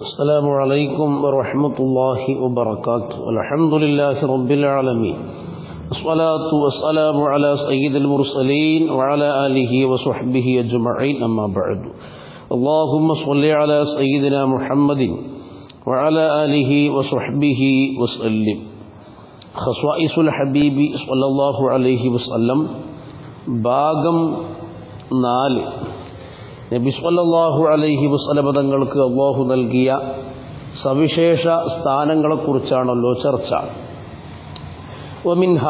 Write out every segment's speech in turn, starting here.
السلام عليكم ورحمة الله وبركاته الحمد لله رب العالمين الصلاة والسلام على سيد المرسلين وعلى آله وصحبه أجمعين أما بعد اللهم صل على سيدنا محمد وعلى آله وصحبه وسلم خصائص الحبيب صلى الله عليه وسلم ഭാഗം നാല് നബി സല്ലല്ലാഹു അലൈഹി വസല്ലമ തങ്ങൾക്ക് അള്ളാഹു നൽകിയ സവിശേഷ സ്ഥാനങ്ങളെക്കുറിച്ചാണല്ലോ ചർച്ച. ഒമിൻഹ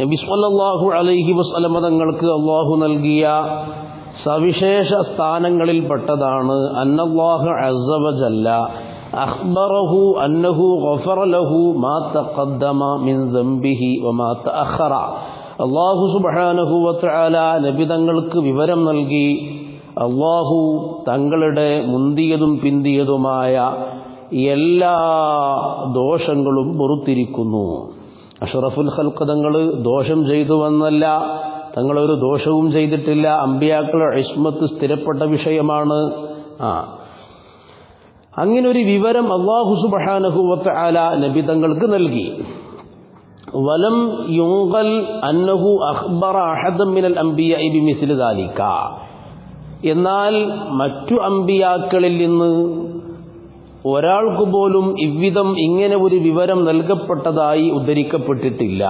നബി സല്ലല്ലാഹു അലൈഹി വസല്ലമ തങ്ങൾക്ക് അള്ളാഹു നൽകിയ സവിശേഷ സ്ഥാനങ്ങളിൽപ്പെട്ടതാണ് അന്നല്ലാഹു അസവജല്ല അഖ്ബറഹു അന്നഹു ഗഫറ ലഹു മാ തഖദ്ദമ മിൻ ദംബിഹി വമാ തഅഖറ. സുബ്ഹാനഹു വതആല നബി തങ്ങൾക്ക് വിവരം നൽകി അള്ളാഹു തങ്ങളുടെ മുന്തിയതും പിന്തിയതുമായ എല്ലാ ദോഷങ്ങളും പുറത്തിരിക്കുന്നു അഷറഫുൽ ഹൽക്ക് തങ്ങൾ ദോഷം ചെയ്തു വന്നല്ല തങ്ങളൊരു ദോഷവും ചെയ്തിട്ടില്ല. അമ്പിയാക്കളുടെ ഇസ്മത്ത് സ്ഥിരപ്പെട്ട വിഷയമാണ്. ആ. അങ്ങനൊരു വിവരം അള്ളാഹു സുബാനഹുവത്ത് ആല നബി തങ്ങൾക്ക് നൽകി. വലം യുങ്കൽ അന്നഹു അഖ്ബറ അഹദം മിനൽ അംബിയ ബിമിസ്ലി ദാലിക. എന്നാൽ മറ്റു അമ്പിയാക്കളിൽ നിന്ന് ഒരാൾക്കു പോലും ഇவ்விதം ഇങ്ങനെ ഒരു വിവരം നൽകപ്പെട്ടതായി ഉദ്ധരിക്കപ്പെട്ടിട്ടില്ല.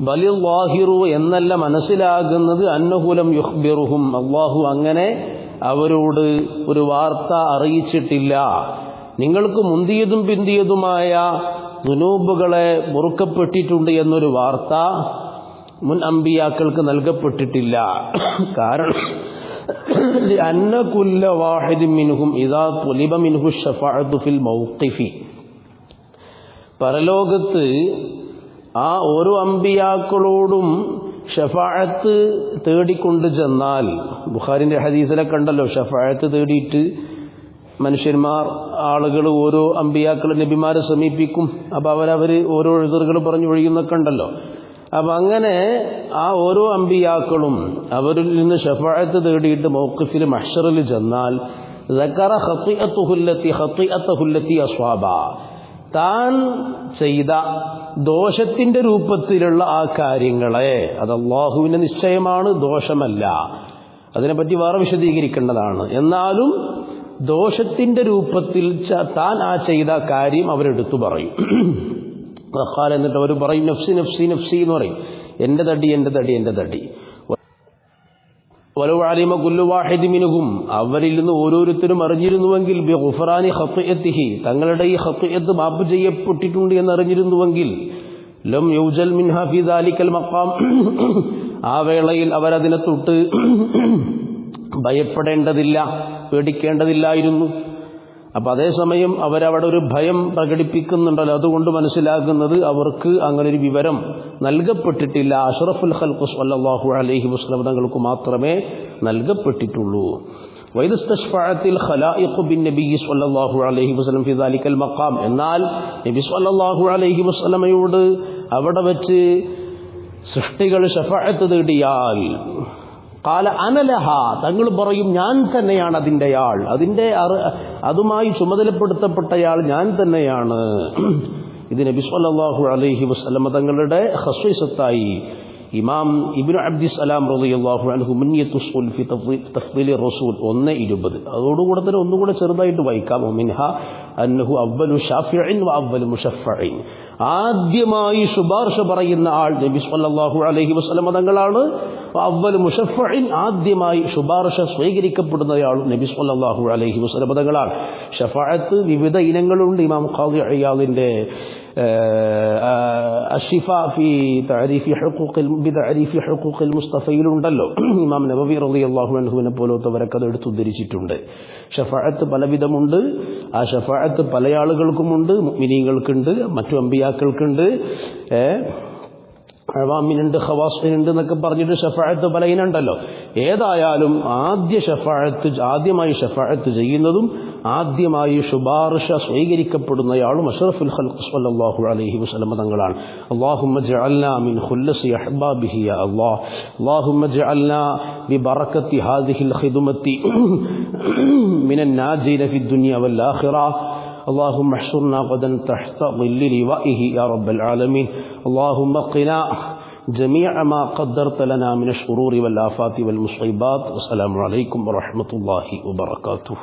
ബലിൽ വാഹിറു എന്നല്ല മനസ്സിലാകുന്നത് അന്നഹുലം യുഹ്ബിറുഹും അള്ളാഹു അങ്ങനെ അവരോട് ഒരു വാർത്ത അറിയിച്ചിട്ടില്ല. നിങ്ങൾക്ക് മുന്തിയതും പിന്തിയതുമായ ദുനൂബുകളെ മുറുക്കപ്പെട്ടിട്ടുണ്ട് എന്നൊരു വാർത്ത മുൻ അമ്പിയാക്കൾക്ക് നൽകപ്പെട്ടിട്ടില്ല. കാരണം أن كل واحد منهم إذا طلب منه الشفاعة في الموقف പരലോകത്ത് ആ ഓരോ അമ്പിയാക്കളോടും ഷഫാഴത്ത് തേടിക്കൊണ്ട് ചെന്നാൽ ബുഖാരിന്റെ ഹദീസിലെ കണ്ടല്ലോ ഷഫാഴത്ത് തേടിയിട്ട് മനുഷ്യന്മാർ ആളുകൾ ഓരോ അമ്പിയാക്കൾ നബിമാരെ സമീപിക്കും അപ്പോൾ അവരവർ ഓരോ എഴുതറുകൾ പറഞ്ഞു ഒഴിയുന്നൊക്കെ ഉണ്ടല്ലോ അപ്പം അങ്ങനെ ആ ഓരോ അമ്പിയാക്കളും അവരിൽ നിന്ന് ഷഫായത്ത് തേടിയിട്ട് മൗക്കഫിൽ മഷറിൽ ചെന്നാൽ താൻ ചെയ്ത ദോഷത്തിന്റെ രൂപത്തിലുള്ള ആ കാര്യങ്ങളെ അത് അള്ളാഹുവിന്റെ നിശ്ചയമാണ് ദോഷമല്ല. അതിനെപ്പറ്റി വേറെ വിശദീകരിക്കേണ്ടതാണ്. എന്നാലും ദോഷത്തിന്റെ രൂപത്തിൽ താൻ ആ ചെയ്ത കാര്യം അവരെടുത്തു പറയും. റഖാൽ എന്നിട്ട് അവർ പറയും നഫ്സി നഫ്സി നഫ്സി എന്ന് പറയും. എന്റെ തടി എന്റെ തടി എന്റെ തടി. വലവാലിമ കുല്ലുവാഹിദിമിനുകും അവരിൽ നിന്ന് ഓരോരുത്തരും അറിഞ്ഞിരുന്നുവെങ്കിൽ ബിഹുഫറാനി ഹത്തുയത്തിഹി തങ്ങളുടെ ഈ ഹത്തുയത്ത് മാപ്പ് ചെയ്യപ്പെട്ടിട്ടുണ്ട് എന്ന് അറിഞ്ഞിരുന്നുവെങ്കിൽ ലം യൗജൽ മിൻ അലിക്കൽ മക്കാം ആ വേളയിൽ അവരതിനെ തൊട്ട് ഭയപ്പെടേണ്ടതില്ല പേടിക്കേണ്ടതില്ലായിരുന്നു. അപ്പം അതേസമയം അവരവിടെ ഒരു ഭയം പ്രകടിപ്പിക്കുന്നുണ്ടല്ലോ. അതുകൊണ്ട് മനസ്സിലാക്കുന്നത് അവർക്ക് അങ്ങനെ ഒരു വിവരം നൽകപ്പെട്ടിട്ടില്ല. അഷറഫുൽ ഹൽഖു സല്ലാഹു അലൈഹി വസ്ലം തങ്ങൾക്ക് മാത്രമേ നൽകപ്പെട്ടിട്ടുള്ളൂ. വൈദസ്തഷ്ഫഅത്തിൽ ഖലായിഖു ബിൻ നബി സ്വല്ലല്ലാഹു അലൈഹി വസല്ലം ഫി ദാലിക്കൽ മഖാം. എന്നാൽ നബി സല്ലല്ലാഹു അലൈഹി വസല്ലമയോട് അവിടെ വെച്ച് സൃഷ്ടികൾ ഷഫാഅത്ത് തേടിയാൽ കാല അനലഹ തങ്ങൾ പറയും ഞാൻ തന്നെയാണ് അതിന്റെ ആൾ. അതിന്റെ അതുമായി ചുമതലപ്പെടുത്തപ്പെട്ടയാൾ ഞാൻ തന്നെയാണ്. ഇത് നബി സല്ലല്ലാഹു അലൈഹി വസല്ലമ തങ്ങളുടെ ഹസ്വസത്തായി. ഇമാം ഇബ്നു അബ്ദിസ്സലാം റളിയല്ലാഹു അൻഹു മുന്നിയത്തുസ്ഉൽ ഫി തഫ്ദീലി റസൂൽ 1:20 അതോടുകൂടെ തന്നെ ഒന്നുകൂടെ ചെറുതായിട്ട് വായിക്കാം. മിൻഹ അന്നഹു അവ്വലു ഷാഫിഇൻ വ അവ്വലു ആദ്യമായി ശുപാർശ പറയുന്ന ആൾ നബി സല്ലല്ലാഹു അലൈഹി വസല്ലമ തങ്ങളാണ്. അവൽ മുഷഫിൻ ആദ്യമായി ശുപാർശ സ്വീകരിക്കപ്പെടുന്നയാൾ നബി സല്ലല്ലാഹു അലൈഹി വസല്ലമ തങ്ങളാണ്. ഷഫാഅത്ത് വിവിധ ഇനങ്ങളുണ്ട് ഇമാം ഖാദി അയ്യാദിന്റെ അഷിഫ തഅരീഫി ഹുഖൂഖിൽ ഹുഖൂഖിൽ മുസ്തഫയിലുണ്ടല്ലോ. ഇമാം നബവി റളിയല്ലാഹു അൻഹുവിനെ പോലത്തവരൊക്കെ അത് എടുത്തുദ്ധരിച്ചിട്ടുണ്ട് ഷഫാഅത്ത് പലവിധമുണ്ട്. ആ ഷഫാഅത്ത് പല ആളുകൾക്കുമുണ്ട് മുഅ്മിനീങ്ങൾക്കുണ്ട് മറ്റു അമ്പിയാക്കൾക്കുണ്ട് അവാമിനുണ്ട് ഖവാസിനുണ്ട് എന്നൊക്കെ പറഞ്ഞിട്ട് ഷഫാഴത്ത് പലയിനുണ്ടല്ലോ ഏതായാലും ആദ്യ ഷഫാഴത്ത് ആദ്യമായി ഷഫാഴത്ത് ചെയ്യുന്നതും ആദ്യമായി ശുപാർശ സ്വീകരിക്കപ്പെടുന്നയാളും അഷറഫുൽ ഖൽഖ് സല്ലല്ലാഹു അലൈഹി വസല്ലം തങ്ങളാണ് അല്ലാഹുമ്മ ജഅൽനാ മിൻ ഖുല്ലസി അഹ്ബാബിഹി യാ അല്ലാഹ് അല്ലാഹുമ്മ ജഅൽനാ ബിബറകത്തി ഹാദിഹിൽ ഖിദ്മത്തി മിനൻ നാജീന ഫി الدنيا والآخرة اللهم احشرنا غدا تحت ظل لوائه يا رب العالمين اللهم قنا جميع ما قدرت لنا من الشرور والآفات والمصيبات. والسلام عليكم ورحمة الله وبركاته.